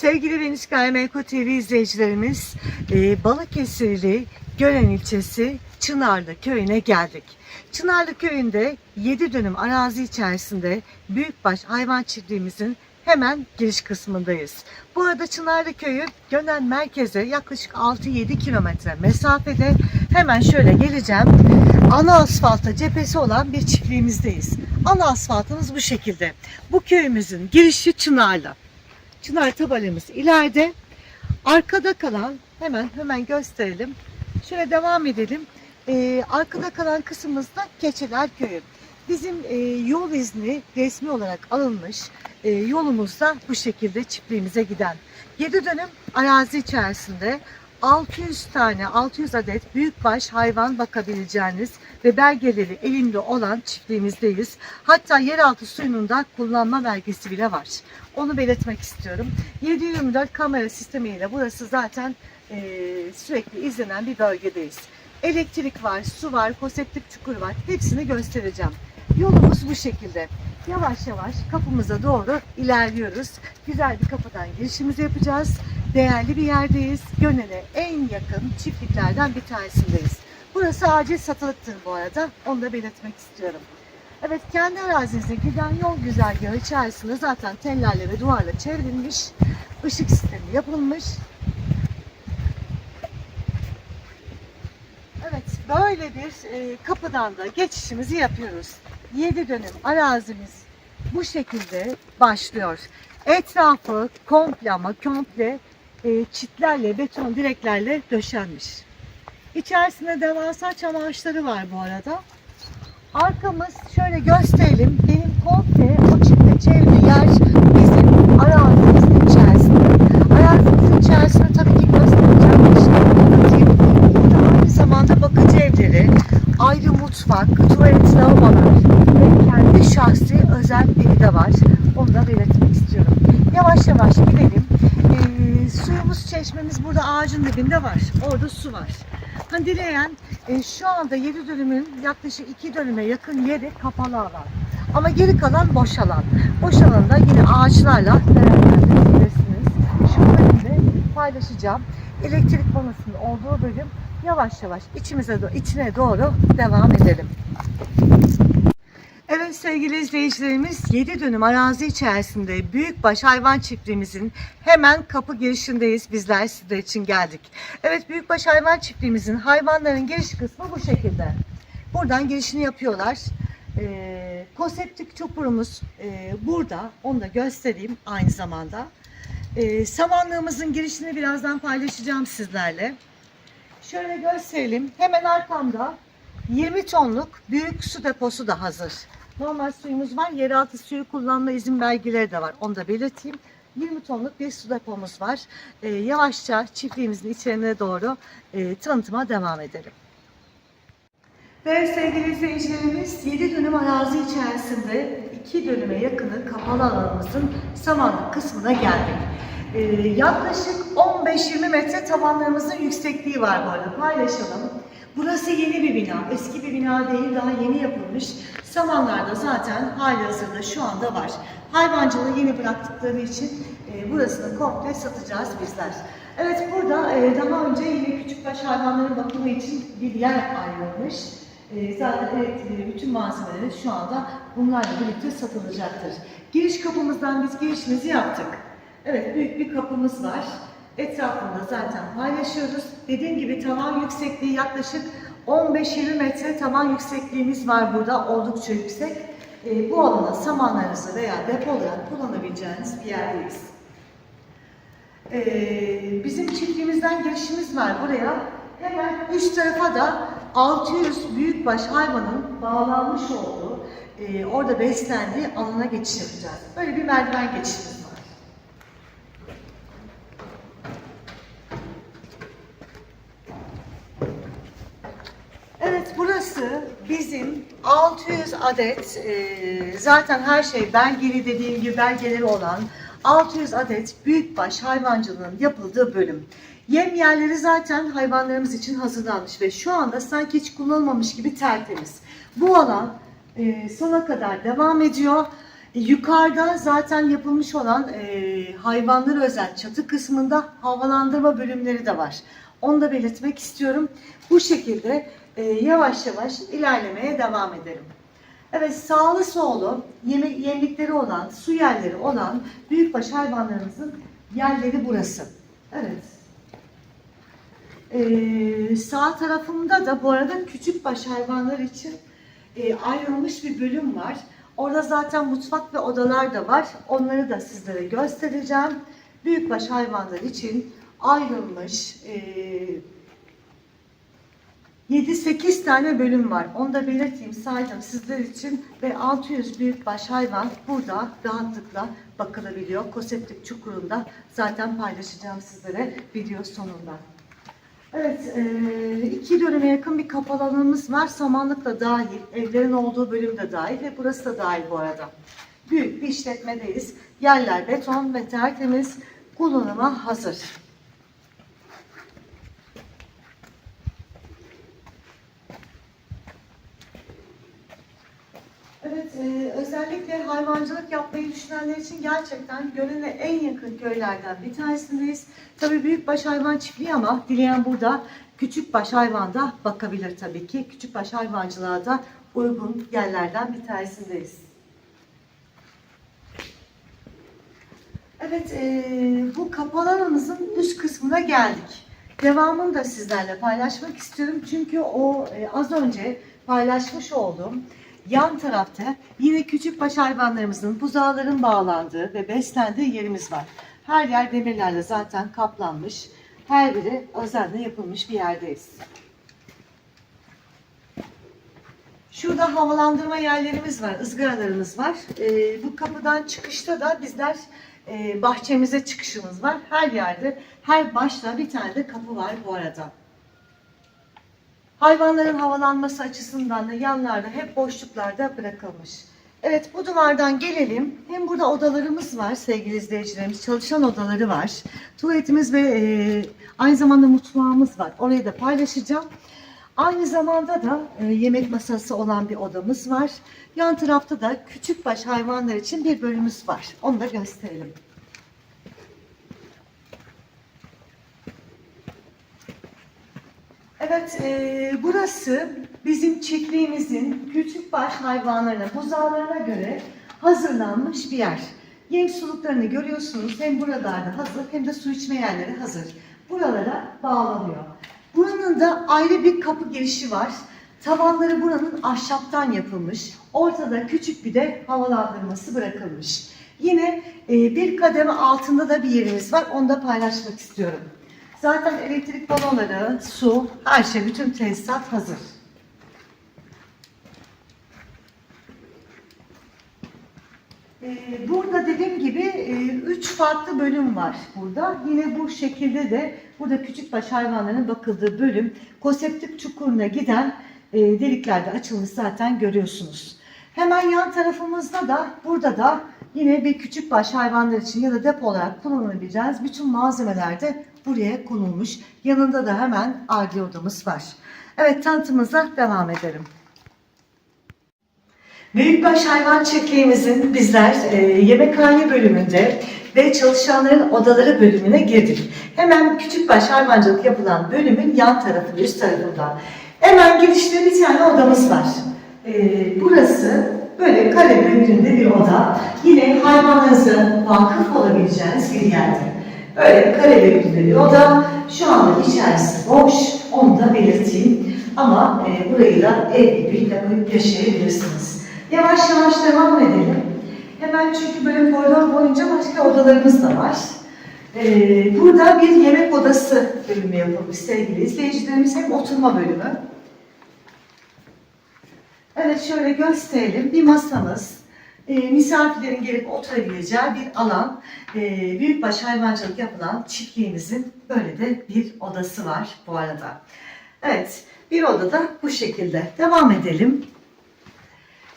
Sevgili Venüs Gayrimenkul TV izleyicilerimiz, e, Balıkesirli Gören ilçesi Çınarlı köyüne geldik. Çınarlı köyünde 7 dönüm arazi içerisinde büyükbaş hayvan çiftliğimizin hemen giriş kısmındayız. Bu arada Çınarlı köyü Gönen merkeze yaklaşık 6-7 kilometre mesafede hemen şöyle geleceğim. Ana asfalta cephesi olan bir çiftliğimizdeyiz. Ana asfaltımız bu şekilde. Bu köyümüzün girişi Çınarlı. Çınar tabelamız ileride. Arkada kalan hemen hemen gösterelim. Şöyle devam edelim. Ee, arkada kalan kısmımızda Keçeler Köyü. Bizim e, yol izni resmi olarak alınmış e, yolumuz da bu şekilde çiftliğimize giden. 7 dönüm arazi içerisinde 600 tane 600 adet büyükbaş hayvan bakabileceğiniz ve belgeleri elinde olan çiftliğimizdeyiz. Hatta yeraltı suyunun da kullanma belgesi bile var. Onu belirtmek istiyorum. 724 kamera sistemiyle burası zaten e, sürekli izlenen bir bölgedeyiz. Elektrik var, su var, konseptlik çukur var. Hepsini göstereceğim. Yolumuz bu şekilde. Yavaş yavaş kapımıza doğru ilerliyoruz. Güzel bir kapıdan girişimizi yapacağız. Değerli bir yerdeyiz. Gönel'e en yakın çiftliklerden bir tanesindeyiz. Burası acil satılıktır bu arada. Onu da belirtmek istiyorum. Evet kendi arazinize giden yol güzergahı içerisinde zaten tellerle ve duvarla çevrilmiş. ışık sistemi yapılmış. Evet böyle bir e, kapıdan da geçişimizi yapıyoruz. 7 dönüm arazimiz bu şekilde başlıyor. Etrafı komple ama komple çitlerle, beton direklerle döşenmiş. İçerisinde devasa çam ağaçları var bu arada. Arkamız şöyle gösterelim. Benim komple o çitle çevrili yer bizim arazimizin içerisinde. Arazimizin içerisinde tabii ki göstereceğim işte burada aynı zamanda bakıcı evleri, ayrı mutfak, tuvalet, lavabolar ve kendi şahsi özel evi de var. Onu da belirtmek istiyorum. Yavaş yavaş gidelim. Ee, suyumuz, çeşmemiz burada ağacın dibinde var. Orada su var. Hani dileyen e, şu anda 7 dönümün yaklaşık 2 dönüme yakın yeri kapalı alan. Ama geri kalan boş alan. Boş alanda yine ağaçlarla değerlendirebilirsiniz. Şu bölümde paylaşacağım. Elektrik bonusunda olduğu bölüm yavaş yavaş içimize do- içine doğru devam edelim. Evet sevgili izleyicilerimiz 7 dönüm arazi içerisinde büyükbaş hayvan çiftliğimizin hemen kapı girişindeyiz. Bizler sizler için geldik. Evet büyükbaş hayvan çiftliğimizin hayvanların giriş kısmı bu şekilde. Buradan girişini yapıyorlar. Ee, konseptik çukurumuz e, burada. Onu da göstereyim aynı zamanda. Ee, samanlığımızın girişini birazdan paylaşacağım sizlerle. Şöyle gösterelim. Hemen arkamda 20 tonluk büyük su deposu da hazır. Normal suyumuz var. Yeraltı suyu kullanma izin belgeleri de var. Onu da belirteyim. 20 tonluk bir su depomuz var. Ee, yavaşça çiftliğimizin içlerine doğru e, tanıtıma devam edelim. Ve sevgili izleyicilerimiz 7 dönüm arazi içerisinde 2 dönüme yakını kapalı alanımızın samanlık kısmına geldik. Ee, yaklaşık 15-20 metre tavanlarımızın yüksekliği var bu arada paylaşalım. Burası yeni bir bina, eski bir bina değil daha yeni yapılmış. Samanlarda zaten hali hazırda şu anda var. Hayvancılığı yeni bıraktıkları için e, burasını komple satacağız bizler. Evet burada e, daha önce yine küçükbaş hayvanların bakımı için bir yer ayrılmış. E, zaten elektriği, bütün malzemeleri şu anda bunlarla birlikte satılacaktır. Giriş kapımızdan biz girişimizi yaptık. Evet büyük bir kapımız var. Etrafında zaten paylaşıyoruz. Dediğim gibi tavan yüksekliği yaklaşık 15-20 metre tavan yüksekliğimiz var burada. Oldukça yüksek. E, bu alana samanlarınızı veya depo olarak kullanabileceğiniz bir yerdeyiz. E, bizim çiftliğimizden girişimiz var buraya. Hemen üst tarafa da 600 büyükbaş hayvanın bağlanmış olduğu, e, orada beslendiği alana geçiş yapacağız. Böyle bir merdiven geçişimiz var. Evet burası bizim 600 adet e, zaten her şey belgeli dediğim gibi belgeleri olan 600 adet büyükbaş hayvancılığın yapıldığı bölüm. Yem yerleri zaten hayvanlarımız için hazırlanmış ve şu anda sanki hiç kullanılmamış gibi tertemiz. Bu alan e, sona kadar devam ediyor. E, Yukarıda zaten yapılmış olan e, hayvanlara özel çatı kısmında havalandırma bölümleri de var. Onu da belirtmek istiyorum. Bu şekilde e, yavaş yavaş ilerlemeye devam edelim. Evet sağlı sollu yeme yemlikleri olan, su yerleri olan büyükbaş hayvanlarımızın yerleri burası. Evet. Ee, sağ tarafımda da bu arada küçükbaş hayvanlar için e, ayrılmış bir bölüm var. Orada zaten mutfak ve odalar da var. Onları da sizlere göstereceğim. Büyükbaş hayvanlar için ayrılmış e, 7-8 tane bölüm var. Onu da belirteyim, saydım sizler için ve 600 büyükbaş hayvan burada rahatlıkla bakılabiliyor. Koseptik Çukuru'nda zaten paylaşacağım sizlere video sonunda. Evet, e, iki döneme yakın bir kapalı alanımız var. Samanlıkla dahil, evlerin olduğu bölüm de dahil ve burası da dahil bu arada. Büyük bir işletmedeyiz. Yerler beton ve tertemiz, kullanıma hazır. Evet, e, özellikle hayvancılık yapmayı düşünenler için gerçekten gönüle en yakın köylerden bir tanesindeyiz. Tabii büyükbaş hayvan çiftliği ama dileyen burada küçükbaş hayvanda bakabilir tabii ki. Küçükbaş hayvancılığa da uygun yerlerden bir tanesindeyiz. Evet, e, bu kapalı üst kısmına geldik. Devamını da sizlerle paylaşmak istiyorum. Çünkü o e, az önce paylaşmış olduğum yan tarafta yine küçük baş hayvanlarımızın buzağların bağlandığı ve beslendiği yerimiz var. Her yer demirlerle zaten kaplanmış. Her biri özenle yapılmış bir yerdeyiz. Şurada havalandırma yerlerimiz var, ızgaralarımız var. Ee, bu kapıdan çıkışta da bizler e, bahçemize çıkışımız var. Her yerde, her başta bir tane de kapı var bu arada. Hayvanların havalanması açısından da yanlarda hep boşluklarda bırakılmış. Evet bu duvardan gelelim. Hem burada odalarımız var sevgili izleyicilerimiz. Çalışan odaları var. Tuvaletimiz ve e, aynı zamanda mutfağımız var. Orayı da paylaşacağım. Aynı zamanda da e, yemek masası olan bir odamız var. Yan tarafta da küçükbaş hayvanlar için bir bölümümüz var. Onu da gösterelim. Evet, e, burası bizim çiftliğimizin küçükbaş hayvanlarına, buzağlarına göre hazırlanmış bir yer. Yem suluklarını görüyorsunuz. Hem buralarda hazır hem de su içme yerleri hazır. Buralara bağlanıyor. Buranın da ayrı bir kapı girişi var. Tavanları buranın ahşaptan yapılmış. Ortada küçük bir de havalandırması bırakılmış. Yine e, bir kademe altında da bir yerimiz var. Onu da paylaşmak istiyorum. Zaten elektrik panoları, su, her şey, bütün tesisat hazır. Ee, Burada dediğim gibi e, üç farklı bölüm var burada. Yine bu şekilde de burada küçükbaş hayvanların bakıldığı bölüm konseptik çukuruna giden e, deliklerde açılmış zaten görüyorsunuz. Hemen yan tarafımızda da burada da yine bir küçükbaş hayvanlar için ya da depo olarak kullanabileceğiniz bütün malzemeler de buraya konulmuş. Yanında da hemen arge odamız var. Evet tanıtımıza devam edelim. Büyükbaş hayvan çiftliğimizin bizler e, yemekhane bölümünde ve çalışanların odaları bölümüne girdik. Hemen küçükbaş hayvancılık yapılan bölümün yan tarafı, üst tarafında. Hemen girişte bir tane odamız var. E, burası böyle kare büyüklüğünde bir oda. Yine hayvanlarınıza vakıf olabileceğiniz bir yerde. Böyle kare büyüklüğünde bir oda. Şu anda içerisi boş, onu da belirteyim. Ama e, burayı da ev gibi yapıp yaşayabilirsiniz. Yavaş yavaş devam edelim. Hemen çünkü böyle koridor boyunca başka odalarımız da var. Ee, burada bir yemek odası bölümü yapılmış sevgili izleyicilerimiz. Hem oturma bölümü. Evet şöyle gösterelim. Bir masamız. E, misafirlerin gelip oturabileceği bir alan. E, büyükbaş hayvancılık yapılan çiftliğimizin böyle de bir odası var bu arada. Evet bir odada bu şekilde. Devam edelim.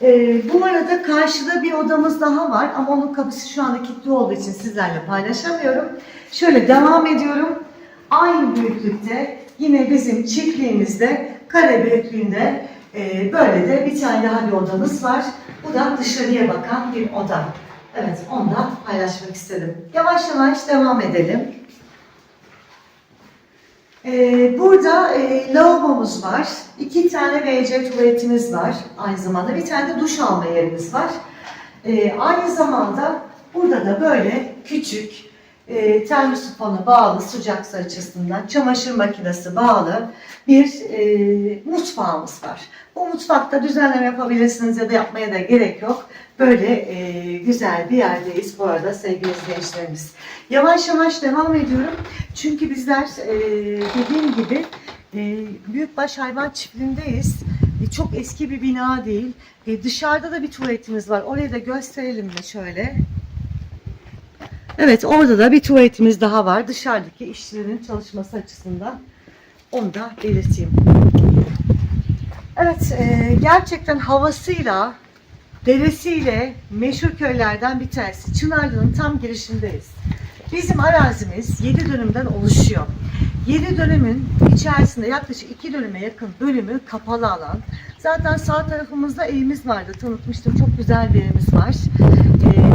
Ee, bu arada karşıda bir odamız daha var ama onun kapısı şu anda kilitli olduğu için sizlerle paylaşamıyorum. Şöyle devam ediyorum. Aynı büyüklükte yine bizim çiftliğimizde kare büyüklüğünde Ee, böyle de bir tane daha bir odamız var. Bu da dışarıya bakan bir oda. Evet, onu paylaşmak istedim. Yavaş yavaş devam edelim. Ee, burada e, lavabomuz var. iki tane WC tuvaletimiz var. Aynı zamanda bir tane de duş alma yerimiz var. Ee, aynı zamanda burada da böyle küçük e, termosifona bağlı sıcak su açısından çamaşır makinesi bağlı bir e, mutfağımız var. Bu mutfakta düzenleme yapabilirsiniz ya da yapmaya da gerek yok. Böyle e, güzel bir yerdeyiz bu arada sevgili izleyicilerimiz. Yavaş yavaş devam ediyorum. Çünkü bizler e, dediğim gibi e, büyükbaş hayvan çiftliğindeyiz. E, çok eski bir bina değil. E, dışarıda da bir tuvaletimiz var. Orayı da gösterelim mi şöyle. Evet orada da bir tuvaletimiz daha var. Dışarıdaki işçilerin çalışması açısından. Onu da belirteyim. Evet e, gerçekten havasıyla deresiyle meşhur köylerden bir tanesi. Çınarlı'nın tam girişindeyiz. Bizim arazimiz 7 dönümden oluşuyor. 7 dönümün içerisinde yaklaşık 2 dönüme yakın bölümü kapalı alan. Zaten sağ tarafımızda evimiz vardı. Tanıtmıştım. Çok güzel bir evimiz var. Ee.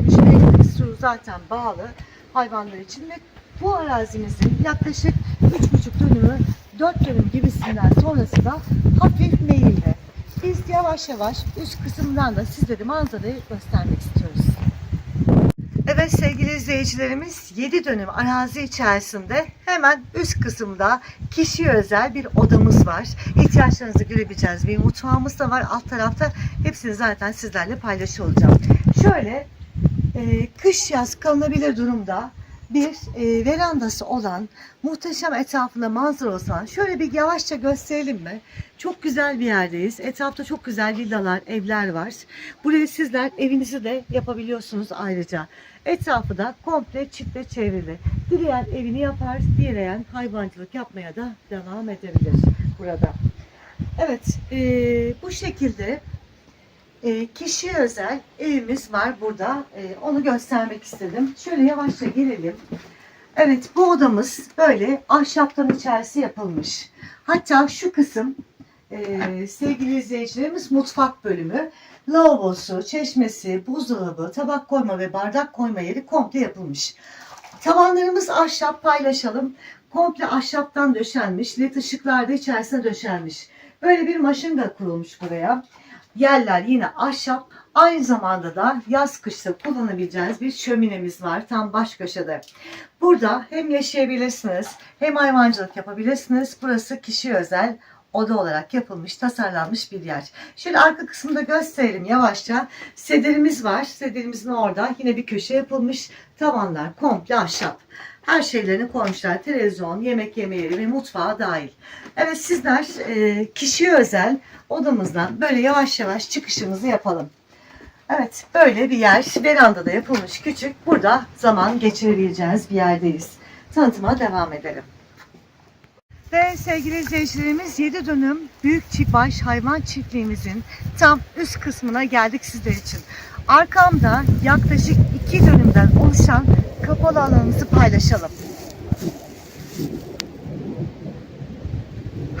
Elektrik, su zaten bağlı hayvanlar için ve bu arazimizin yaklaşık 3,5 dönümü 4 dönüm gibisinden sonrası da hafif meyilli. Biz yavaş yavaş üst kısımdan da sizlere manzarayı göstermek istiyoruz. Evet sevgili izleyicilerimiz 7 dönüm arazi içerisinde hemen üst kısımda kişiye özel bir odamız var. İhtiyaçlarınızı görebileceğiniz bir mutfağımız da var. Alt tarafta hepsini zaten sizlerle paylaşıyor olacağım. Şöyle e, kış yaz kalınabilir durumda bir e, verandası olan muhteşem etrafında manzarası olan şöyle bir yavaşça gösterelim mi? Çok güzel bir yerdeyiz. Etrafta çok güzel villalar, evler var. Buraya sizler evinizi de yapabiliyorsunuz ayrıca. Etrafı da komple çitle çevrili. Dileyen evini yapar, dileyen hayvancılık yapmaya da devam edebilir burada. Evet, e, bu şekilde e, kişiye özel evimiz var burada. E, onu göstermek istedim. Şöyle yavaşça gelelim. Evet, bu odamız böyle ahşaptan içerisi yapılmış. Hatta şu kısım e, sevgili izleyicilerimiz mutfak bölümü. Lavabosu, çeşmesi, buzdolabı, tabak koyma ve bardak koyma yeri komple yapılmış. Tavanlarımız ahşap paylaşalım. Komple ahşaptan döşenmiş. LED ışıklar da içerisine döşenmiş. Böyle bir maşınga kurulmuş buraya. Yerler yine ahşap. Aynı zamanda da yaz kışta kullanabileceğiniz bir şöminemiz var. Tam baş köşede. Burada hem yaşayabilirsiniz hem hayvancılık yapabilirsiniz. Burası kişi özel oda olarak yapılmış, tasarlanmış bir yer. Şöyle arka kısımda gösterelim yavaşça. Sederimiz var. Sederimizin orada yine bir köşe yapılmış. Tavanlar komple ahşap. Her şeylerini koymuşlar. Televizyon, yemek yeme yeri ve mutfağı dahil. Evet sizler e, kişiye özel odamızdan böyle yavaş yavaş çıkışımızı yapalım. Evet böyle bir yer. Verandada yapılmış küçük. Burada zaman geçirebileceğiniz bir yerdeyiz. Tanıtıma devam edelim. Ve sevgili izleyicilerimiz 7 dönüm büyük çiftbaş hayvan çiftliğimizin tam üst kısmına geldik sizler için. Arkamda yaklaşık 2 dönümden oluşan kapalı alanımızı paylaşalım.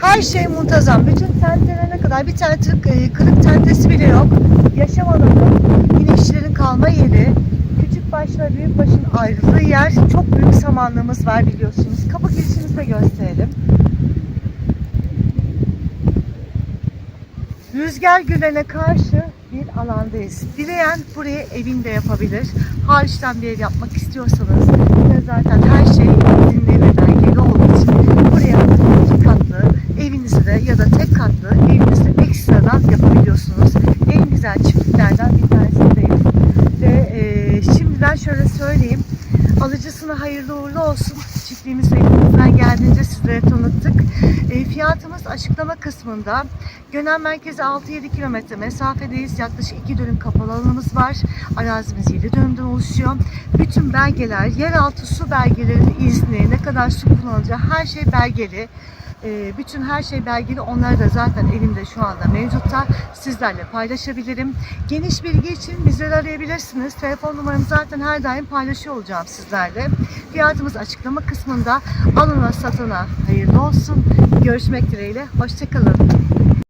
Her şey muntazam. Bütün tentelerine kadar bir tane e, kırık tentesi bile yok. Yaşam alanı, yine işçilerin kalma yeri, küçük başla büyük başın ayrıldığı yer. Çok büyük samanlığımız var biliyorsunuz. Kapı girişimizi de gösterelim. Rüzgar gülene karşı bir alandayız. Dileyen buraya evinde yapabilir. Hariçten bir ev yapmak istiyorsanız yine zaten her şey ve belgeli olduğu için buraya iki katlı evinizi de ya da tek katlı evinizi de ekstradan yapabiliyorsunuz. En güzel çiftliklerden bir tanesindeyiz. Ve e, şimdiden şöyle söyleyeyim. Alıcısına hayırlı uğurlu olsun. Çiftliğimizi elimizden geldiğince sizlere tanıttık. E, fiyatımız açıklama kısmında. Gönen merkeze 6-7 kilometre mesafedeyiz. Yaklaşık 2 dönüm kapalı alanımız var. Arazimiz 7 dönümden oluşuyor. Bütün belgeler, yeraltı su belgeleri, izni, ne kadar su kullanılacağı her şey belgeli. E, bütün her şey belgeli. Onları da zaten elimde şu anda mevcutta. Sizlerle paylaşabilirim. Geniş bilgi için bizleri arayabilirsiniz. Telefon numaramı zaten her daim paylaşıyor olacağım sizlerle. Fiyatımız açıklama kısmında. Alına satına hayırlı olsun. Görüşmek dileğiyle. Hoşçakalın.